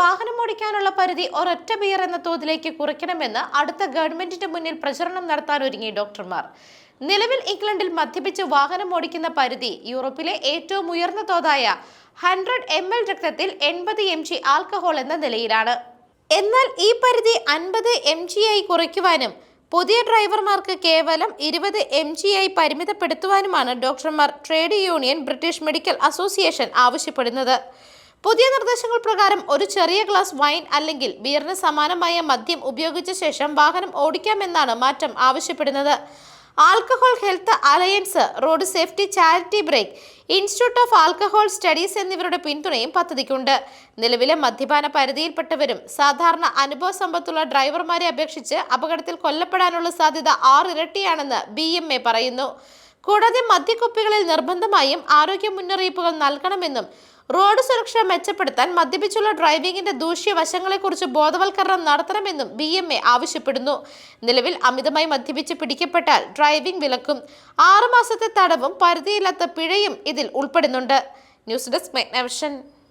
വാഹനം ഓടിക്കാനുള്ള പരിധി ഒരൊറ്റ ബിയർ എന്ന തോതിലേക്ക് കുറയ്ക്കണമെന്ന് അടുത്ത ഗവൺമെന്റിന്റെ മുന്നിൽ പ്രചരണം നടത്താൻ ഒരുങ്ങി ഡോക്ടർമാർ. നിലവിൽ ഇംഗ്ലണ്ടിൽ മദ്യപിച്ച് വാഹനം ഓടിക്കുന്ന പരിധി യൂറോപ്പിലെ ഏറ്റവും ഉയർന്ന തോതായ ഹൺഡ്രഡ് എം എൽ രക്തത്തിൽ എൺപത് എം ജി ആൽക്കഹോൾ എന്ന നിലയിലാണ്. എന്നാൽ ഈ പരിധി അൻപത് എം ആയി കുറയ്ക്കുവാനും പുതിയ ഡ്രൈവർമാർക്ക് കേവലം ഇരുപത് എം ആയി പരിമിതപ്പെടുത്തുവാനുമാണ് ഡോക്ടർമാർ trade union British medical association ആവശ്യപ്പെടുന്നത്. പുതിയ നിർദ്ദേശങ്ങൾ പ്രകാരം ഒരു ചെറിയ ഗ്ലാസ് വൈൻ അല്ലെങ്കിൽ ബിയറിന് സമാനമായ മദ്യം ഉപയോഗിച്ച ശേഷം വാഹനം ഓടിക്കാമെന്നാണ് മാറ്റം ആവശ്യപ്പെടുന്നത്. Alcohol health alliance road safety charity brake institute of alcohol studies എന്നിവരുടെ പിന്തുണയും പദ്ധതിക്കുണ്ട്. നിലവിലെ മദ്യപാന പരിധിയിൽപ്പെട്ടവരും സാധാരണ അനുഭവ സമ്പത്തുള്ള ഡ്രൈവർമാരെ അപേക്ഷിച്ച് അപകടത്തിൽ കൊല്ലപ്പെടാനുള്ള സാധ്യത ആറിരട്ടിയാണെന്ന് ബി പറയുന്നു. കൂടാതെ മദ്യക്കുപ്പികളിൽ നിർബന്ധമായും ആരോഗ്യ മുന്നറിയിപ്പുകൾ നൽകണമെന്നും റോഡ് സുരക്ഷ മെച്ചപ്പെടുത്താൻ മദ്യപിച്ചുള്ള ഡ്രൈവിംഗിന്റെ ദൂഷ്യവശങ്ങളെക്കുറിച്ച് ബോധവൽക്കരണം നടത്തണമെന്നും ബി എം എ ആവശ്യപ്പെടുന്നു. നിലവിൽ അമിതമായി മദ്യപിച്ച് പിടിക്കപ്പെട്ടാൽ ഡ്രൈവിംഗ് വിലക്കും. ആറുമാസത്തെ തടവും പരിധിയില്ലാത്ത പിഴയും ഇതിൽ ഉൾപ്പെടുന്നുണ്ട്. News desk Megnavision.